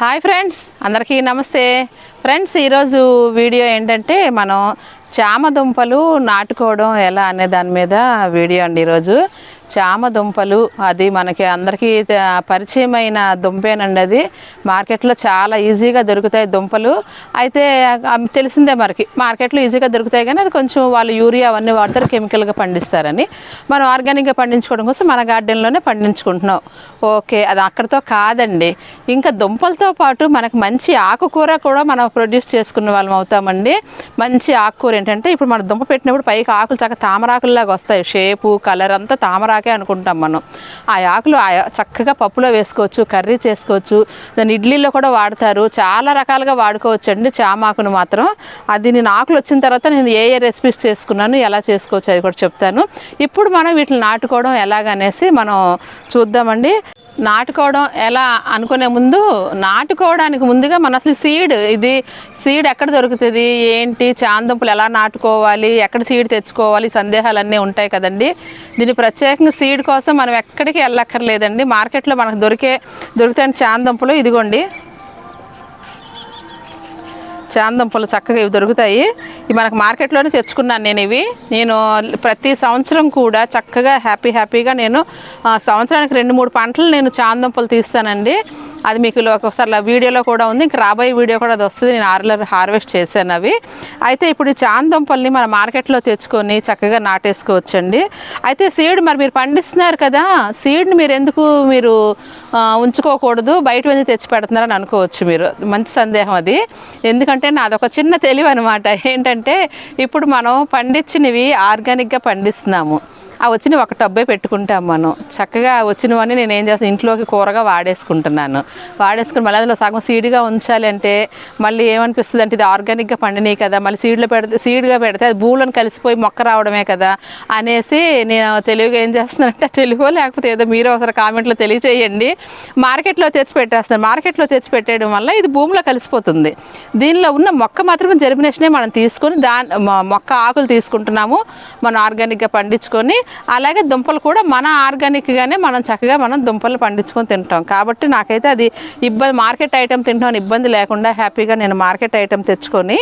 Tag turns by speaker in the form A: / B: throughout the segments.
A: Hi friends అందరికీ నమస్తే. Friends ఈరోజు వీడియో ఏంటంటే మనం చామ దుంపలు నాటుకోవడం ఎలా అనే దాని మీద వీడియో అండి ఈరోజు. చామ దుంపలు అది మనకి అందరికీ పరిచయమైన దుంపేనండి అది మార్కెట్లో చాలా ఈజీగా దొరుకుతాయి దుంపలు. అయితే తెలిసిందే మనకి మార్కెట్లో ఈజీగా దొరుకుతాయి కానీ అది కొంచెం వాళ్ళు యూరియా అవన్నీ వాడతారు కెమికల్గా పండిస్తారని. మనం ఆర్గానిక్గా పండించుకోవడం కోసం మన గార్డెన్లోనే పండించుకుంటున్నాం. ఓకే అది అక్కడితో కాదండి. ఇంకా దుంపలతో పాటు మనకు మంచి ఆకుకూర కూడా మనం ప్రొడ్యూస్ చేసుకున్న వాళ్ళం అవుతామండి. మంచి ఆకుకూర ఏంటంటే ఇప్పుడు మనం దుంప పెట్టినప్పుడు పైకి ఆకులు చక్కగా తామరాకుల్లాగా వస్తాయి. షేపు కలర్ అంతా తామరాకు అనుకుంటాం మనం. ఆ ఆకులు ఆ చక్కగా పప్పులో వేసుకోవచ్చు కర్రీ చేసుకోవచ్చు. దాన్ని ఇడ్లీలో కూడా వాడతారు. చాలా రకాలుగా వాడుకోవచ్చు అండి చామాకును మాత్రం. అది నేను ఆకులు వచ్చిన తర్వాత నేను ఏ ఏ రెసిపీస్ చేసుకున్నాను ఎలా చేసుకోవచ్చు అది కూడా చెప్తాను. ఇప్పుడు మనం వీటిని నాటుకోవడం ఎలాగనేసి మనం చూద్దామండి. నాటుకోవడం ఎలా అనుకునే ముందు నాటుకోవడానికి ముందుగా మన అసలు సీడ్ ఇది సీడ్ ఎక్కడ దొరుకుతుంది ఏంటి చాందంపులు ఎలా నాటుకోవాలి ఎక్కడ సీడ్ తెచ్చుకోవాలి సందేహాలు అన్నీ ఉంటాయి కదండి. దీని ప్రత్యేకంగా సీడ్ కోసం మనం ఎక్కడికి వెళ్ళక్కర్లేదండి. మార్కెట్లో మనకు దొరికే దొరుకుతాయి చాందంపులు ఇదిగోండి. చాందంపులు చక్కగా ఇవి దొరుకుతాయి. ఇవి మనకు మార్కెట్లోనే తెచ్చుకున్నాను నేను ఇవి. నేను ప్రతి సంవత్సరం కూడా చక్కగా హ్యాపీ హ్యాపీగా నేను ఆ, సంవత్సరానికి రెండు మూడు పంటలు నేను చాందంపులు తీస్తానండి. అది మీకు ఒకసారి వీడియోలో కూడా ఉంది. ఇంక రాబోయే వీడియో కూడా అది వస్తుంది. నేను ఆర్లర్ హార్వెస్ట్ చేశాను అవి. అయితే ఇప్పుడు ఈ చాందంపల్ని మన మార్కెట్లో తెచ్చుకొని చక్కగా నాటేసుకోవచ్చండి. అయితే సీడ్ మరి మీరు పండిస్తున్నారు కదా సీడ్ని మీరు ఎందుకు మీరు ఉంచుకోకూడదు? బయట వెళ్ళి తెచ్చి పెడుతున్నారని అనుకోవచ్చు మీరు. మంచి సందేహం అది. ఎందుకంటే నాదొక చిన్న తెలివి అనమాట ఏంటంటే ఇప్పుడు మనం పండించినవి ఆర్గానిక్గా పండిస్తున్నాము. ఆ వచ్చిన ఒక టబ్బే పెట్టుకుంటాం మనం. చక్కగా వచ్చినవన్నీ నేను ఏం చేస్తాను ఇంట్లోకి కూరగా వాడేసుకుంటున్నాను. వాడేసుకుని మళ్ళీ అందులో సగం సీడ్గా ఉంచాలి అంటే మళ్ళీ ఏమనిపిస్తుంది అంటే ఇది ఆర్గానిక్గా పండినాయి కదా మళ్ళీ సీడ్లో పెడితే సీడ్గా పెడితే అది భూలను కలిసిపోయి మొక్క రావడమే కదా అనేసి నేను తెలుగుగా ఏం చేస్తున్నానంటే తెలుగు లేకపోతే ఏదో మీరు ఒకసారి కామెంట్లో తెలియచేయండి. మార్కెట్లో తెచ్చి పెట్టేస్తాను. మార్కెట్లో తెచ్చి పెట్టేయడం వల్ల ఇది భూమిలో కలిసిపోతుంది. దీనిలో ఉన్న మొక్క మాత్రమే జర్మినేషనే మనం తీసుకొని దాని మొక్క ఆకులు తీసుకుంటున్నాము. మనం ఆర్గానిక్గా పండించుకొని అలాగే దుంపలు కూడా మన ఆర్గానిక్గానే మనం చక్కగా మనం దుంపలు పండించుకొని తింటాం. కాబట్టి నాకైతే అది ఇబ్బంది మార్కెట్ ఐటెం తింటాం ఇబ్బంది లేకుండా హ్యాపీగా నేను మార్కెట్ ఐటెం తెచ్చుకొని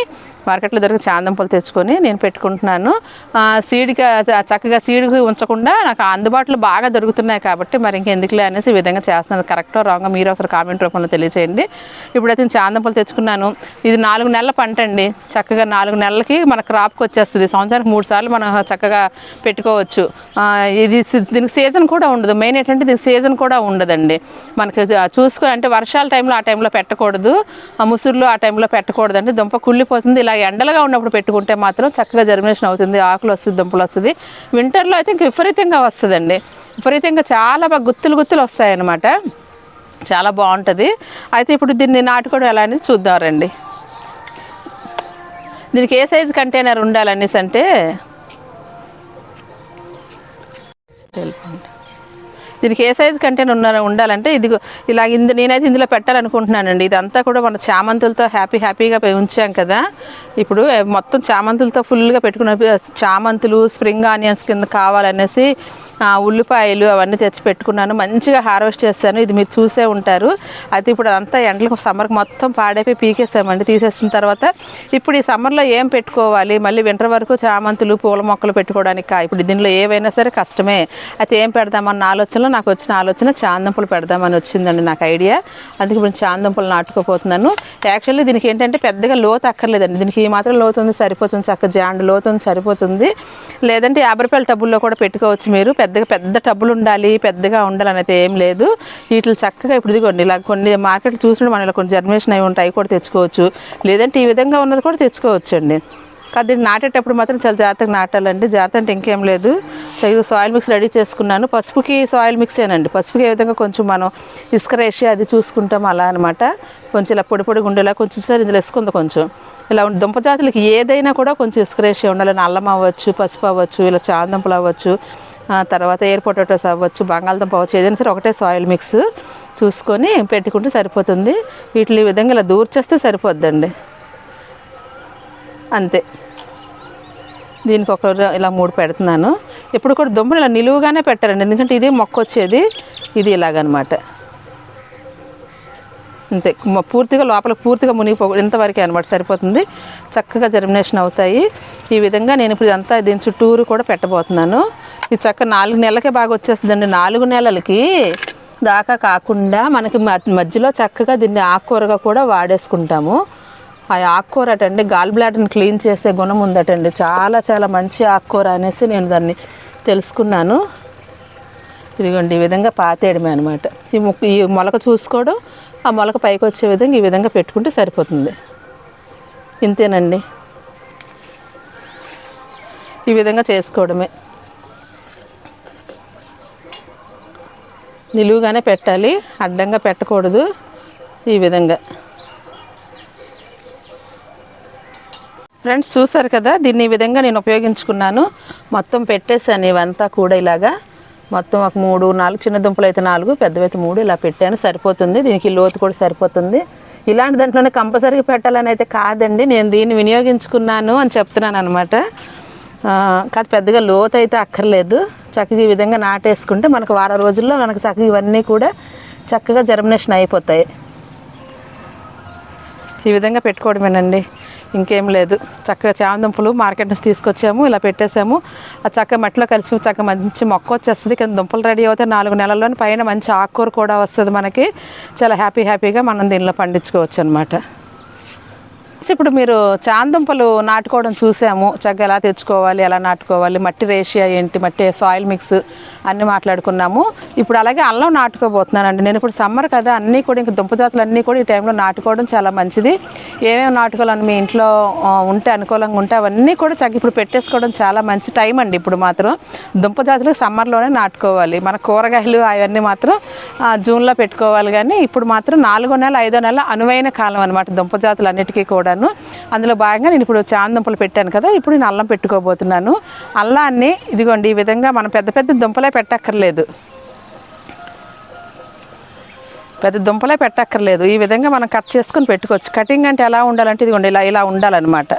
A: మార్కెట్లో దొరికే చాందంపులు తెచ్చుకొని నేను పెట్టుకుంటున్నాను. ఆ, సీడ్గా చక్కగా సీడ్కి ఉంచకుండా నాకు అందుబాటులో బాగా దొరుకుతున్నాయి కాబట్టి మరి ఇంకెందుకులే అనేసి ఈ విధంగా చేస్తున్నాను. కరెక్టో రాంగో మీరు ఒకసారి కామెంట్ రూపంలో తెలియచేయండి. ఇప్పుడైతే నేను చాందంపులు తెచ్చుకున్నాను. ఇది నాలుగు నెలల పంట అండి. చక్కగా నాలుగు నెలలకి మన క్రాప్కి వచ్చేస్తుంది. సంవత్సరానికి మూడు సార్లు మనం చక్కగా పెట్టుకోవచ్చు. ఇది దీనికి సీజన్ కూడా ఉండదు. మెయిన్ ఏంటంటే దీనికి సీజన్ కూడా ఉండదండి. మనకి చూసుకో అంటే వర్షాల టైంలో ఆ టైంలో పెట్టకూడదు. ఆ ముసురులో ఆ టైంలో పెట్టకూడదు అంటే దుంప కుళ్ళిపోతుంది. ఇలా ఎండలుగా ఉన్నప్పుడు పెట్టుకుంటే మాత్రం చక్కగా జర్మినేషన్ అవుతుంది ఆకులు వస్తుంది దుంపలు వస్తుంది. వింటర్లో అయితే ఇంక విపరీతంగా వస్తుందండి. విపరీతంగా చాలా బాగా గుత్తులు గుత్తులు వస్తాయన్నమాట. చాలా బాగుంటుంది. అయితే ఇప్పుడు దీన్ని నాటుకోవడం ఎలా అనేది చూద్దాం రండి. దీనికి ఏ సైజు కంటైనర్ ఉండాలనేసి అంటే తెలుపండి. దీనికి ఏ సైజు కంటైనర్ ఉన్న ఉండాలంటే ఇది ఇలా ఇందు నేనైతే ఇందులో పెట్టాలనుకుంటున్నానండి. ఇదంతా కూడా మన చామంతులతో హ్యాపీ హ్యాపీగా ఉంచాం కదా. ఇప్పుడు మొత్తం చామంతులతో ఫుల్గా పెట్టుకున్న చామంతులు స్ప్రింగ్ ఆనియన్స్ కింద కావాలనేసి ఉల్లిపాయలు అవన్నీ తెచ్చి పెట్టుకున్నాను. మంచిగా హార్వెస్ట్ చేస్తాను. ఇది మీరు చూసే ఉంటారు. అయితే ఇప్పుడు అదంతా ఎండలకు సమ్మర్కి మొత్తం పాడైపోయి పీకేసామండి తీసేసిన తర్వాత ఇప్పుడు ఈ సమ్మర్లో ఏం పెట్టుకోవాలి? మళ్ళీ వింటర్ వరకు చామంతులు పూల మొక్కలు పెట్టుకోవడానికి? కా- ఇప్పుడు దీనిలో ఏవైనా సరే కష్టమే. అయితే ఏం పెడదామన్న ఆలోచనలో నాకు వచ్చిన ఆలోచన చాందంపులు పెడదామని వచ్చిందండి నాకు ఐడియా. అందుకే ఇప్పుడు చాందంపులు నాటుకోపోతున్నాను. యాక్చువల్లీ దీనికి ఏంటంటే పెద్దగా లోతు అక్కర్లేదండి. దీనికి ఈ మాత్రం లోతు ఉంది సరిపోతుంది. చక్క జాండు లోతు ఉంది సరిపోతుంది. లేదంటే యాభై రూపాయల టబ్బుల్లో కూడా పెట్టుకోవచ్చు మీరు. పెద్దగా పెద్ద టబ్బులు ఉండాలి పెద్దగా ఉండాలనేది ఏం లేదు. వీటిని చక్కగా ఇప్పుడు ఇదిగోండి ఇలా కొన్ని మార్కెట్ చూసినప్పుడు మనం ఇలా కొన్ని జర్మినేషన్ అవి ఉంటాయి కూడా తెచ్చుకోవచ్చు. లేదంటే ఈ విధంగా ఉన్నది కూడా తెచ్చుకోవచ్చు అండి కాదు దీన్ని నాటేటప్పుడు మాత్రం చాలా జాగ్రత్తగా నాటాలండి. జాగ్రత్త అంటే ఇంకేం లేదు. సో ఇది సాయిల్ మిక్స్ రెడీ చేసుకున్నాను. పసుపుకి సాయిల్ మిక్సేనండి పసుపుకి ఏ విధంగా కొంచెం మనం ఇసుక రేసి అది చూసుకుంటాం అలా అనమాట కొంచెం ఇలా పొడి పొడి ఉండేలా కొంచెం సార్ ఇందులో వేసుకుంది కొంచెం. ఇలా ఉండి దుంప జాతులకి ఏదైనా కూడా కొంచెం ఇసుక రేసి ఉండాలి. అల్లం అవ్వచ్చు పసుపు అవ్వచ్చు ఇలా చాందంపులు అవ్వచ్చు. తర్వాత ఎయిర్ పొటాటోస్ అవ్వచ్చు బంగాళదుంప అవ్వచ్చు ఏదైనా సరే ఒకటే సాయిల్ మిక్స్ చూసుకొని పెట్టుకుంటే సరిపోతుంది. వీటిని ఈ విధంగా ఇలా దూర్చేస్తే సరిపోద్దండి. అంతే. దీనికి ఒక ఇలా మూడు పెడుతున్నాను. ఎప్పుడు కూడా దుంపలు ఇలా నిలువుగానే పెట్టారండి. ఎందుకంటే ఇది మొక్క వచ్చేది ఇది ఇలాగనమాట. అంతే. పూర్తిగా లోపల పూర్తిగా మునిగిపో ఇంతవరకే అనమాట సరిపోతుంది. చక్కగా జర్మినేషన్ అవుతాయి. ఈ విధంగా నేను ఇప్పుడు ఇదంతా దీని చుట్టూరు కూడా పెట్టబోతున్నాను. ఇది చక్క నాలుగు నెలలకే బాగా వచ్చేస్తుందండి. నాలుగు నెలలకి దాకా కాకుండా మనకి మ- మధ్యలో చక్కగా దీన్ని ఆకుకూరగా కూడా వాడేసుకుంటాము. ఆ ఆకుకూర అటండి గాల్ బ్లాడర్ని క్లీన్ చేసే గుణం ఉందటండి. చాలా చాలా మంచి ఆకుకూర అనేసి నేను దాన్ని తెలుసుకున్నాను. ఇదిగోండి ఈ విధంగా పాతేయడమే అనమాట ఈ ఈ మొలక చూసుకోవడం ఆ మొలక పైకి వచ్చే విధంగా ఈ విధంగా పెట్టుకుంటే సరిపోతుంది. ఇంతేనండి. ఈ విధంగా చేసుకోవడమే. నిలువుగానే పెట్టాలి. అడ్డంగా పెట్టకూడదు ఈ విధంగా. ఫ్రెండ్స్ చూసారు కదా దీన్ని ఈ విధంగా నేను ఉపయోగించుకున్నాను. మొత్తం పెట్టేశాను ఇవంతా కూడా ఇలాగా. మొత్తం ఒక మూడు నాలుగు చిన్న దుంపలు అయితే నాలుగు పెద్దవైతే మూడు ఇలా పెట్టాను సరిపోతుంది. దీనికి లోతు కూడా సరిపోతుంది. ఇలాంటి దాంట్లోనే కంపల్సరీగా పెట్టాలని అయితే కాదండి. నేను దీన్ని వినియోగించుకున్నాను అని చెప్తున్నాను అనమాట కాదు పెద్దగా లోతు అయితే అక్కర్లేదు. చక్కగా ఈ విధంగా నాటేసుకుంటే మనకు వారం రోజుల్లో మనకు చక్కగా ఇవన్నీ కూడా చక్కగా జర్మినేషన్ అయిపోతాయి. ఈ విధంగా పెట్టుకోవడమేనండి. ఇంకేం లేదు. చక్కగా చామదుంపలు మార్కెట్ నుంచి తీసుకొచ్చాము ఇలా పెట్టేసాము ఆ చక్క మట్టిలో కలిసి చక్క మంచి మొక్క వచ్చేస్తుంది. కింద దుంపలు రెడీ అవుతాయి నాలుగు నెలల్లోని పైన మంచి ఆకుకూర కూడా వస్తుంది మనకి. చాలా హ్యాపీ హ్యాపీగా మనం దీనిలో పండించుకోవచ్చు అనమాట ఇప్పుడు మీరు చాందుంపలు నాటుకోవడం చూసాము. చక్కగా ఎలా తెచ్చుకోవాలి ఎలా నాటుకోవాలి మట్టి రేషియా ఏంటి మట్టి సాయిల్ మిక్స్ అన్నీ మాట్లాడుకున్నాము. ఇప్పుడు అలాగే అల్లం నాటుకోబోతున్నానండి. నేను ఇప్పుడు సమ్మర్ కదా అన్నీ కూడా ఇంక దుంప జాతులు అన్నీ కూడా ఈ టైంలో నాటుకోవడం చాలా మంచిది. ఏమేమి నాటుకోవాలని మీ ఇంట్లో ఉంటే అనుకూలంగా ఉంటే అవన్నీ కూడా చక్కగా ఇప్పుడు పెట్టేసుకోవడం చాలా మంచి టైం అండి ఇప్పుడు మాత్రం. దుంప జాతులు సమ్మర్లోనే నాటుకోవాలి. మన కూరగాయలు అవన్నీ మాత్రం జూన్లో పెట్టుకోవాలి. కానీ ఇప్పుడు మాత్రం నాలుగో నెల ఐదో నెల అనువైన కాలం అనమాట దుంప జాతులు అన్నిటికీ కూడాను అందులో భాగంగా నేను ఇప్పుడు చాందంపలు పెట్టాను కదా ఇప్పుడు నేను అల్లం పెట్టుకోబోతున్నాను. అల్లాన్ని ఇదిగోండి ఈ విధంగా మనం పెద్ద పెద్ద దుంపలే పెట్టక్కర్లేదు. పెద్ద దుంపలే పెట్టక్కర్లేదు. ఈ విధంగా మనం కట్ చేసుకొని పెట్టుకోవచ్చు. కటింగ్ అంటే ఎలా ఉండాలంటే ఇదిగోండి ఇలా ఇలా ఉండాలన్నమాట.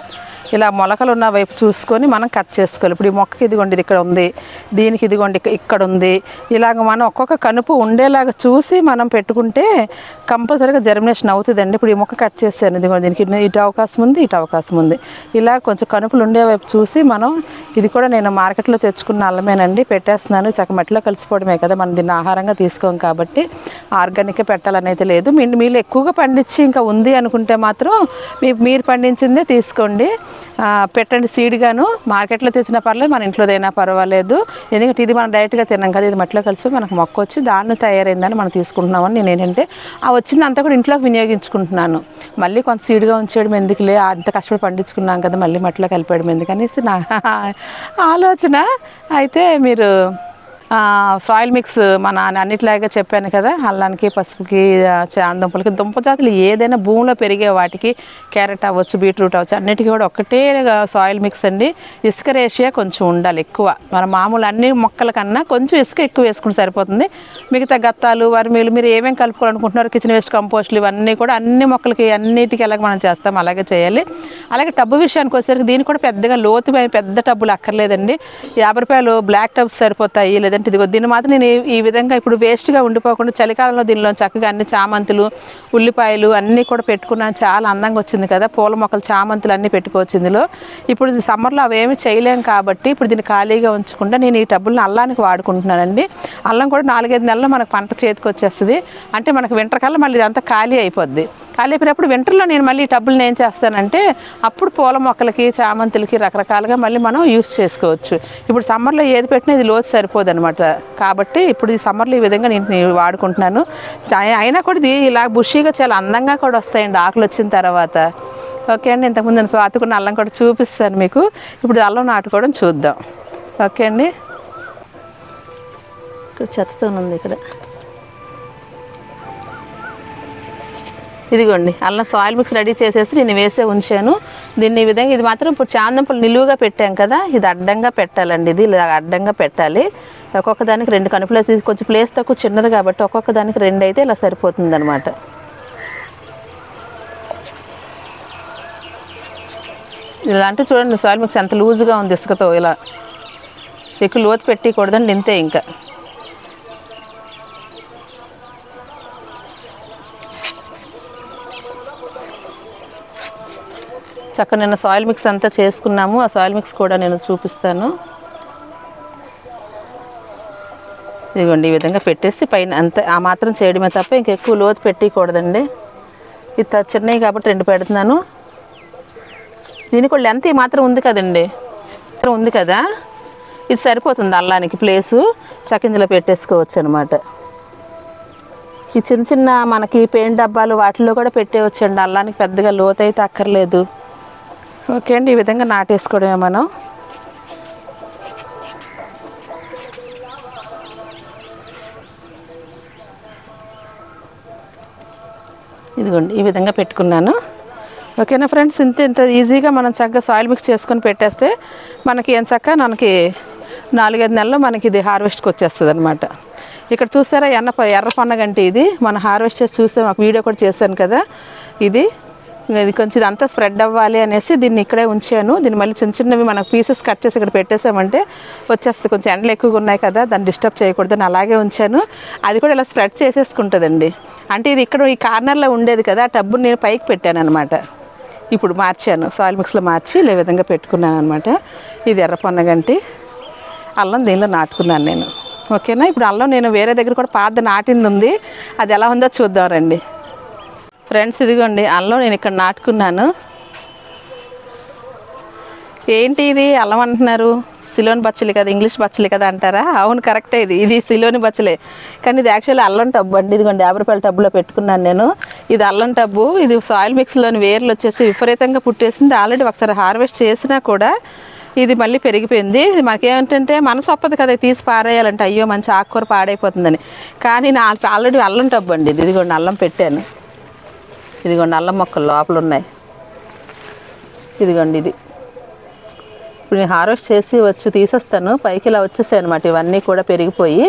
A: ఇలా మొలకలు ఉన్న వైపు చూసుకొని మనం కట్ చేసుకోవాలి. ఇప్పుడు ఈ మొక్కకి ఇదిగోండి ఇది ఇక్కడ ఉంది. దీనికి ఇదిగోండి ఇక్కడ ఉంది. ఇలాగ మనం ఒక్కొక్క కనుపు ఉండేలాగా చూసి మనం పెట్టుకుంటే కంపల్సరీగా జర్మినేషన్ అవుతుందండి. ఇప్పుడు ఈ మొక్క కట్ చేసాను ఇదిగోండి దీనికి ఇటు- అవకాశం ఉంది ఇటు అవకాశం ఉంది. ఇలా కొంచెం కనుపులు ఉండే వైపు చూసి మనం ఇది కూడా నేను మార్కెట్లో తెచ్చుకున్న అల్లమేనండి. పెట్టేస్తున్నాను. చక్క మట్టిలో కలిసిపోవడమే కదా మనం దీన్ని ఆహారంగా తీసుకోం కాబట్టి ఆర్గానిక్గా పెట్టాలనైతే లేదు. మీ మీరు ఎక్కువగా పండించి ఇంకా ఉంది అనుకుంటే మాత్రం మీ మీరు పండించిందే తీసుకోండి. పెట్టండి సీడ్గాను మార్కెట్లో తెచ్చిన పర్లేదు మన ఇంట్లోదైనా పర్వాలేదు. ఎందుకంటే ఇది మనం డైరెక్ట్గా తిన్నాం కదా ఇది మట్టిలో కలిసి మనకు మొక్క వచ్చి దాన్ని తయారైందని మనం తీసుకుంటున్నామని నేను ఏంటంటే ఆ వచ్చిందంతా కూడా ఇంట్లోకి వినియోగించుకుంటున్నాను. మళ్ళీ కొంత సీడ్గా ఉంచేయడం ఎందుకులే అంత కష్టపడి పండించుకున్నాం కదా మళ్ళీ మట్టిలో కలిపేయడం ఎందుకనేసి నా ఆలోచన. అయితే మీరు సాయిల్ మిక్స్ మన అన్నిట్లాగే చెప్పాను కదా అల్లానికి పసుపుకి ఆ, దుంప జాతులు ఏదైనా భూమిలో పెరిగే వాటికి క్యారెట్ అవ్వచ్చు బీట్రూట్ అవ్వచ్చు అన్నిటికీ కూడా ఒకటే సాయిల్ మిక్స్ అండి. ఇసుక రేషియా కొంచెం ఉండాలి ఎక్కువ. మన మామూలు అన్ని మొక్కల కన్నా కొంచెం ఇసుక ఎక్కువ వేసుకుంటే సరిపోతుంది. మిగతా గత్తాలు వర్మీలు మీరు ఏమేమి కలుపుకోవాలనుకుంటున్నారు కిచెన్ వేస్ట్ కంపోస్ట్లు ఇవన్నీ కూడా అన్ని మొక్కలకి అన్నిటికీ ఎలాగ మనం చేస్తాం అలాగే చేయాలి. అలాగే టబ్బు విషయానికి వచ్చేసరికి దీనికి కూడా పెద్దగా లోతు పెద్ద టబ్బులు అక్కర్లేదండి. యాభై రూపాయలు బ్లాక్ టబ్స్ సరిపోతాయి లేదా లేదంటే ఇదిగో దీన్ని మాత్రం నేను ఈ- ఈ విధంగా ఇప్పుడు వేస్ట్గా ఉండిపోకుండా చలికాలంలో దీనిలో చక్కగా అన్ని చామంతులు ఉల్లిపాయలు అన్నీ కూడా పెట్టుకున్నాను. చాలా అందంగా వచ్చింది కదా పూల మొక్కలు చామంతులు అన్నీ పెట్టుకోవచ్చు ఇందులో. ఇప్పుడు సమ్మర్లో అవేమి చేయలేం కాబట్టి ఇప్పుడు దీన్ని ఖాళీగా ఉంచకుండా నేను ఈ టబ్బులను అల్లానికి వాడుకుంటున్నానండి. అల్లం కూడా నాలుగైదు నెలల్లో మనకు పంట చేతికి వచ్చేస్తుంది. అంటే మనకు వింటర్ కల్లా మళ్ళీ ఇదంతా ఖాళీ అయిపోద్ది. ఖాళీ వింటర్లో నేను మళ్ళీ టబ్బులను ఏం చేస్తానంటే అప్పుడు పూల మొక్కలకి చామంతులకి రకరకాలుగా మళ్ళీ మనం యూస్ చేసుకోవచ్చు. ఇప్పుడు సమ్మర్లో ఏది పెట్టినా ఇది లోతు సరిపోదు అనమాట కాబట్టి ఇప్పుడు ఈ సమ్మర్లో ఈ విధంగా నేను వాడుకుంటున్నాను. అయినా కూడా ఇది ఇలా బుషీగా చాలా అందంగా కూడా వస్తాయండి ఆకులు వచ్చిన తర్వాత. ఓకే అండి ఇంతకుముందు నేను పాతుకున్న అల్లం కూడా చూపిస్తాను మీకు. ఇప్పుడు అల్లం నాటుకోవడం చూద్దాం. ఓకే అండి. చెత్తతో ఉంది ఇక్కడ. ఇదిగోండి అల్లం సాయిల్ మిక్స్ రెడీ చేసేసి నేను వేసే ఉంచాను. దీన్ని ఈ విధంగా ఇది మాత్రం ఇప్పుడు చాందంపులు నిలువుగా పెట్టాం కదా ఇది అడ్డంగా పెట్టాలండి ఇది ఇలా అడ్డంగా పెట్టాలి. ఒక్కొక్క దానికి రెండు కనుపులు వేసి కొంచెం ప్లేస్ తక్కువ చిన్నది కాబట్టి ఒక్కొక్క దానికి రెండు అయితే ఇలా సరిపోతుంది అనమాట ఇలా అంటే చూడండి సాయిల్ మిక్స్ ఎంత లూజ్గా ఉంది ఇసుకతో ఇలా. ఎక్కువ లోతు పెట్టకూడదండి ఇంతే ఇంకా. చక్కగా నిన్న సాయిల్ మిక్స్ అంతా చేసుకున్నాము. ఆ సాయిల్ మిక్స్ కూడా నేను చూపిస్తాను. ఇదిగోండి ఈ విధంగా పెట్టేసి పైన అంత ఆ మాత్రం చేయడమే తప్ప ఇంకెక్కువ లోతు పెట్టకూడదండి. ఇది చిన్నవి కాబట్టి రెండు పెడుతున్నాను. దీనికి కూడా లెంత్ ఈ మాత్రం ఉంది కదండి. ఉంది కదా? ఇది సరిపోతుంది అల్లానికి ప్లేసు చక్కింజలో పెట్టేసుకోవచ్చు అనమాట ఈ చిన్న చిన్న మనకి పెయింట్ డబ్బాలు వాటిలో కూడా పెట్టేవచ్చండి అల్లానికి పెద్దగా లోతు అయితే అక్కర్లేదు. ఓకే అండి ఈ విధంగా నాటేసుకోవడమే మనం. ఇదిగోండి ఈ విధంగా పెట్టుకున్నాను. ఓకేనా ఫ్రెండ్స్ ఇంత ఇంత ఈజీగా మనం చక్కగా సాయిల్ మిక్స్ చేసుకొని పెట్టేస్తే మనకి ఏం చక్క మనకి నాలుగైదు నెలలు మనకి ఇది హార్వెస్ట్కి వచ్చేస్తుంది అనమాట ఇక్కడ చూసారా ఎన్న ఎర్ర పొన్నగంటి ఇది. మనం హార్వెస్ట్ చేసి చూస్తే మాకు వీడియో కూడా చేశాను కదా. ఇది ఇది కొంచెం ఇదంతా స్ప్రెడ్ అవ్వాలి అనేసి దీన్ని ఇక్కడే ఉంచాను. దీన్ని మళ్ళీ చిన్న చిన్నవి మనకు పీసెస్ కట్ చేసి ఇక్కడ పెట్టేసామంటే వచ్చేస్తుంది. కొంచెం ఎండలు ఎక్కువగా ఉన్నాయి కదా దాన్ని డిస్టర్బ్ చేయకూడదని అలాగే ఉంచాను. అది కూడా ఇలా స్ప్రెడ్ చేసేసుకుంటుందండి. అంటే ఇది ఇక్కడ ఈ కార్నర్లో ఉండేది కదా ఆ టబ్బుని నేను పైకి పెట్టాను అనమాట ఇప్పుడు మార్చాను సాయిల్ మిక్స్లో మార్చి ఇలా విధంగా పెట్టుకున్నాను అనమాట ఇది ఎర్ర పొన్నగంటి అల్లం దీనిలో నాటుకున్నాను నేను. ఓకేనా? ఇప్పుడు అల్లం నేను వేరే దగ్గర కూడా పాత నాటింది ఉంది. అది ఎలా ఉందో చూద్దాం రండి. ఫ్రెండ్స్ ఇదిగోండి అల్లం నేను ఇక్కడ నాటుకున్నాను. ఏంటి ఇది? అల్లం అంటున్నారు. సిలోని బచ్చలి కదా ఇంగ్లీష్ బచ్చలి కదా అంటారా? అవును కరెక్టే ఇది. ఇది సిలోని బచ్చలే. కానీ ఇది యాక్చువల్లీ అల్లం టబ్బు అండి. ఇదిగోండి యాభై రూపాయల టబ్బులో పెట్టుకున్నాను నేను. ఇది అల్లం టబ్బు. ఇది సాయిల్ మిక్స్లోని వేర్లు వచ్చేసి విపరీతంగా పుట్టేసింది. ఆల్రెడీ ఒకసారి హార్వెస్ట్ చేసినా కూడా ఇది మళ్ళీ పెరిగిపోయింది. ఇది మాకేంటంటే మనసు ఒప్పదు కదా తీసి పారేయాలంటే. అయ్యో మంచి ఆకుకూర పాడైపోతుందని. కానీ నా ఆల్రెడీ అల్లం టబ్బు అండి. ఇది ఇదిగోండి అల్లం పెట్టాను. ఇదిగోండి అల్లం మొక్కలు లోపల ఉన్నాయి ఇదిగోండి ఇది. ఇప్పుడు నేను హార్వెస్ట్ చేసి వచ్చి తీసేస్తాను. పైకి ఇలా వచ్చేసాయి అనమాట ఇవన్నీ కూడా పెరిగిపోయి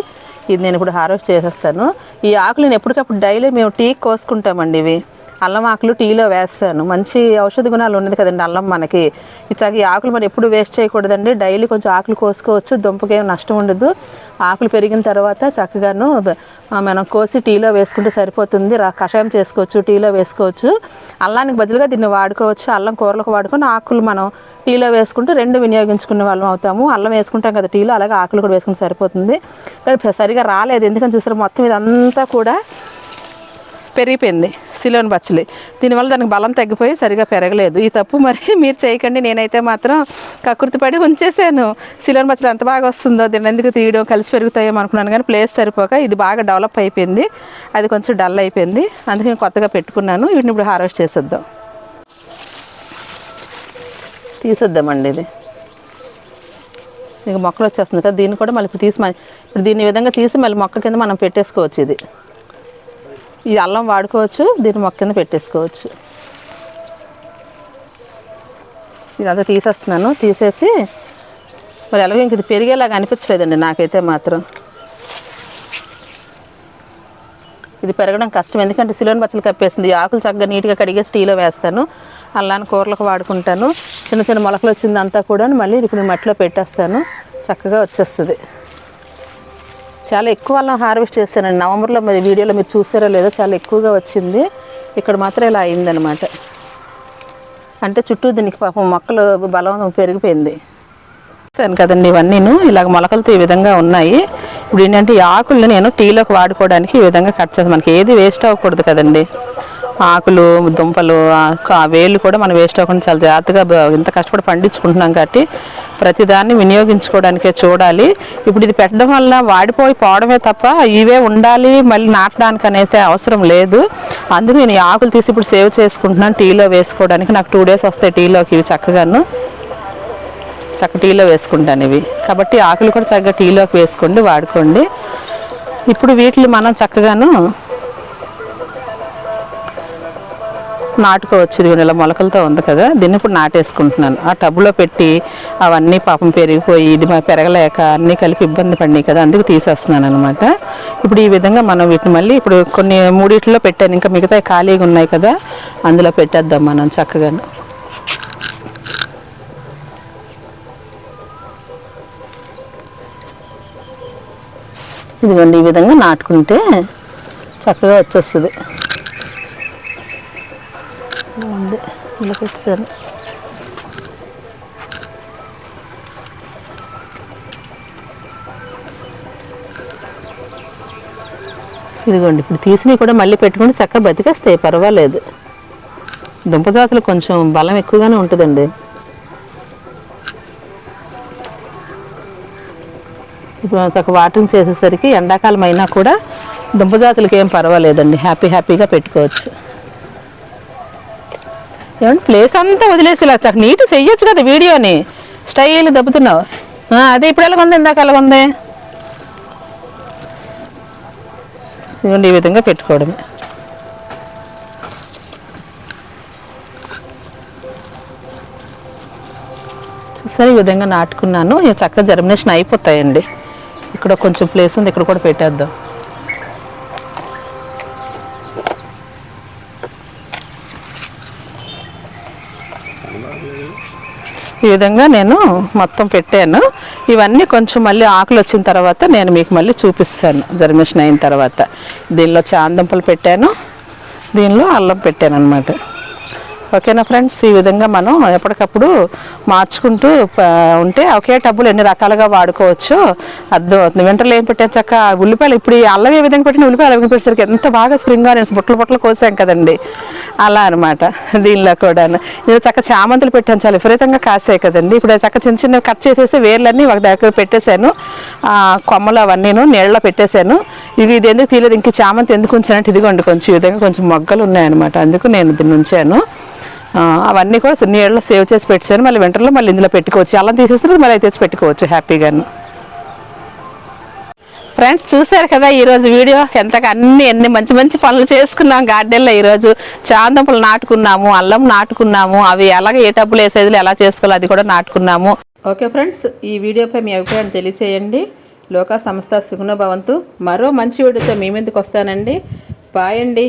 A: ఇది నేను ఇప్పుడు హార్వెస్ట్ చేసేస్తాను. ఈ ఆకులు నేను ఎప్పటికప్పుడు డైలీ మేము టీ కోసుకుంటామండి ఇవి. అల్లం ఆకులు టీలో వేస్తాను. మంచి ఔషధ గుణాలు ఉన్నది కదండి అల్లం మనకి. ఇచ్చాక ఈ ఆకులు మరి ఎప్పుడు వేస్ట్ చేయకూడదండి. డైలీ కొంచెం ఆకులు కోసుకోవచ్చు దుంపకేం నష్టం ఉండదు. ఆకులు పెరిగిన తర్వాత చక్కగాను మనం కోసి టీలో వేసుకుంటే సరిపోతుంది. కషాయం చేసుకోవచ్చు టీలో వేసుకోవచ్చు. అల్లానికి బదులుగా దీన్ని వాడుకోవచ్చు. అల్లం కూరలకు వాడుకొని ఆకులు మనం టీలో వేసుకుంటే రెండు వినియోగించుకునే వాళ్ళం అవుతాము. అల్లం వేసుకుంటాం కదా టీలో అలాగే ఆకులు కూడా వేసుకుంటే సరిపోతుంది. కానీ సరిగా రాలేదు. ఎందుకని చూసారు? మొత్తం ఇదంతా కూడా పెరిగిపోయింది. సిలోన్ బచ్చలి దీనివల్ల దానికి బలం తగ్గిపోయి సరిగా పెరగలేదు. ఈ తప్పు మరి మీరు చేయకండి. నేనైతే మాత్రం కకృతి పడి ఉంచేసాను. సిలోన్ బచ్చలు ఎంత బాగా వస్తుందో దీన్ని ఎందుకు తీయడం కలిసి పెరుగుతాయో అనుకున్నాను. కానీ ప్లేస్ సరిపోక ఇది బాగా డెవలప్ అయిపోయింది. అది కొంచెం డల్ అయిపోయింది. అందుకే కొత్తగా పెట్టుకున్నాను. వీటిని ఇప్పుడు హార్వెస్ట్ చేసేద్దాం. తీసేద్దామండి ఇది. ఇక మొక్కలు వచ్చేస్తుంది కదా దీన్ని కూడా మళ్ళీ ఇప్పుడు తీసి మ- ఇప్పుడు దీన్ని విధంగా తీసి మళ్ళీ మొక్క కింద మనం పెట్టేసుకోవచ్చు ఇది. ఈ అల్లం వాడుకోవచ్చు దీన్ని మొక్క కింద పెట్టేసుకోవచ్చు. ఇదంతా తీసేస్తున్నాను. తీసేసి మరి ఎలాగో ఇంక ఇది పెరిగేలాగా అనిపించలేదండి నాకైతే మాత్రం. ఇది పెరగడం కష్టం. ఎందుకంటే సిలోని బచ్చలు కప్పేసింది. ఆకులు చక్కగా నీట్గా కడిగే స్టీలో వేస్తాను. అల్లాని కూరలకు వాడుకుంటాను. చిన్న చిన్న మొలకలు వచ్చింది అంతా కూడా మళ్ళీ ఇప్పుడు మట్టిలో పెట్టేస్తాను. చక్కగా వచ్చేస్తుంది. చాలా ఎక్కువ అల్లం హార్వెస్ట్ చేశానండి. నవంబర్లో మరి వీడియోలో మీరు చూసారో లేదో చాలా ఎక్కువగా వచ్చింది. ఇక్కడ మాత్రం ఇలా అయిందనమాట అంటే చుట్టూ దీనికి పాపం మొక్కలు బలం పెరిగిపోయింది. సరే కదండి ఇవన్నీను. ఇలాగ మొలకలతో ఈ విధంగా ఉన్నాయి. ఇప్పుడు ఏంటంటే ఈ ఆకులను నేను టీలోకి వాడుకోవడానికి ఈ విధంగా కట్ చేస్తాను. మనకి ఏది వేస్ట్ అవ్వకూడదు కదండి. ఆకులు దుంపలు ఆ క- వేళ్ళు కూడా మనం వేస్ట్ అవ్వకుండా చాలా జాగ్రత్తగా ఇంత కష్టపడి పండించుకుంటున్నాం కాబట్టి ప్రతిదాన్ని వినియోగించుకోవడానికే చూడాలి. ఇప్పుడు ఇది పెట్టడం వల్ల వాడిపోయి పోవడమే తప్ప ఇవే ఉండాలి మళ్ళీ నాటడానికి అనేది అవసరం లేదు. అందుకు నేను ఈ ఆకులు తీసి ఇప్పుడు సేవ్ చేసుకుంటున్నాను టీలో వేసుకోవడానికి. నాకు టూ డేస్ వస్తాయి టీలోకి ఇవి చక్కగాను. చక్క టీలో వేసుకుంటాను ఇవి. కాబట్టి ఆకులు కూడా చక్కగా టీలోకి వేసుకోండి వాడుకోండి. ఇప్పుడు వీటిని మనం చక్కగాను నాటుకోవచ్చు. ఇది ఇలా మొలకలతో ఉంది కదా దీన్ని ఇప్పుడు నాటేసుకుంటున్నాను. ఆ టబ్లో పెట్టి అవన్నీ పాపం పెరిగిపోయి ఇది పెరగలేక అన్నీ కలిపి ఇబ్బంది పడినాయి కదా అందుకు తీసేస్తున్నాను అనమాట ఇప్పుడు ఈ విధంగా మనం వీటిని మళ్ళీ ఇప్పుడు కొన్ని మూడిట్లో పెట్టాను. ఇంకా మిగతా ఖాళీగా ఉన్నాయి కదా అందులో పెట్టేద్దాం మనం చక్కగా. ఇదిగోండి ఈ విధంగా నాటుకుంటే చక్కగా వచ్చేస్తుంది. ఉంది. ఇదిగోండి ఇప్పుడు తీసినవి కూడా మళ్ళీ పెట్టుకుని చక్కగా బతికేస్తాయి పర్వాలేదు. దుంపజాతులు కొంచెం బలం ఎక్కువగానే ఉంటుందండి. ఇప్పుడు చక్క వాటర్ చేసేసరికి ఎండాకాలం అయినా కూడా దుంపజాతులకి ఏం పర్వాలేదండి. హ్యాపీ హ్యాపీగా పెట్టుకోవచ్చు. ఏమంటే ప్లేస్ అంతా వదిలేసి ఇలా చక్క నీట్ చెయ్యొచ్చు కదా వీడియోని. స్టైల్ దెబ్బతున్నావు. అదే ఇప్పుడు ఎలాగ ఉంది ఇందాక ఎలాగ ఉంది ఇదిగోండి ఈ విధంగా పెట్టుకోవడమే. చూసారు ఈ విధంగా నాటుకున్నాను. చక్కగా జర్మినేషన్ అయిపోతాయండి. ఇక్కడ కొంచెం ప్లేస్ ఉంది ఇక్కడ కూడా పెట్టేద్దాం. ఈ విధంగా నేను మొత్తం పెట్టాను. ఇవన్నీ కొంచెం మళ్ళీ ఆకులు వచ్చిన తర్వాత నేను మీకు మళ్ళీ చూపిస్తాను. జర్మినేషన్ అయిన తర్వాత దీనిలో చాందంపులు పెట్టాను. దీనిలో అల్లం పెట్టాను అనమాట ఓకేనా ఫ్రెండ్స్? ఈ విధంగా మనం ఎప్పటికప్పుడు మార్చుకుంటూ ఉంటే ఒకే టబ్బులు ఎన్ని రకాలుగా వాడుకోవచ్చు. అర్థం వెంటనే ఏం పెట్టాను చక్క? ఉల్లిపాయలు ఇప్పుడు ఈ అల్లం ఏ విధంగా పెట్టిన ఉల్లిపాయలు అవి పెట్టేసరికి ఎంత బాగా స్ప్రింగ్ ఆనియన్స్ బుట్టలు బుట్టలు కోసాం కదండి. అలా అనమాట దీనిలో కూడా ఇది చక్క చామంతులు పెట్టాను చాలా విపరీతంగా కాసాయి కదండి. ఇప్పుడు చక్క చిన్న చిన్న కట్ చేసేసి వేర్లన్నీ ఒక దగ్గర పెట్టేశాను. కొమ్మలు అవన్నీను నీళ్ళలో పెట్టేశాను. ఇది ఇది ఎందుకు తీయలేదు? ఇంక చామంతి ఎందుకు ఉంచానంటే ఇదిగోండి కొంచెం ఈ విధంగా కొంచెం మొగ్గలు ఉన్నాయన్నమాట. అందుకు నేను దీన్ని ఉంచాను. అవన్నీ కూడా నీళ్ళలో సేవ్ చేసి పెట్టాను మళ్ళీ వింటర్లో మళ్ళీ ఇందులో పెట్టుకోవచ్చు. అల్లం తీసేస్తే మళ్ళీ తెచ్చి పెట్టుకోవచ్చు హ్యాపీగాను. ఫ్రెండ్స్ చూశారు కదా ఈరోజు వీడియో? ఎంతగా అన్ని ఎన్ని మంచి మంచి పనులు చేసుకున్నాం గార్డెన్లో ఈరోజు చాందంపులు నాటుకున్నాము అల్లం నాటుకున్నాము అవి ఎలాగ ఏ టబ్బులు ఏ సైజులు ఎలా చేసుకోవాలో అది కూడా నాటుకున్నాము. ఓకే ఫ్రెండ్స్ ఈ వీడియోపై మీ అభిప్రాయం తెలియచేయండి. లోకా సంస్థ సుగుణ భవంతు. మరో మంచి వీడియోతో మీ ముందుకు వస్తానండి. బాయ్ అండి.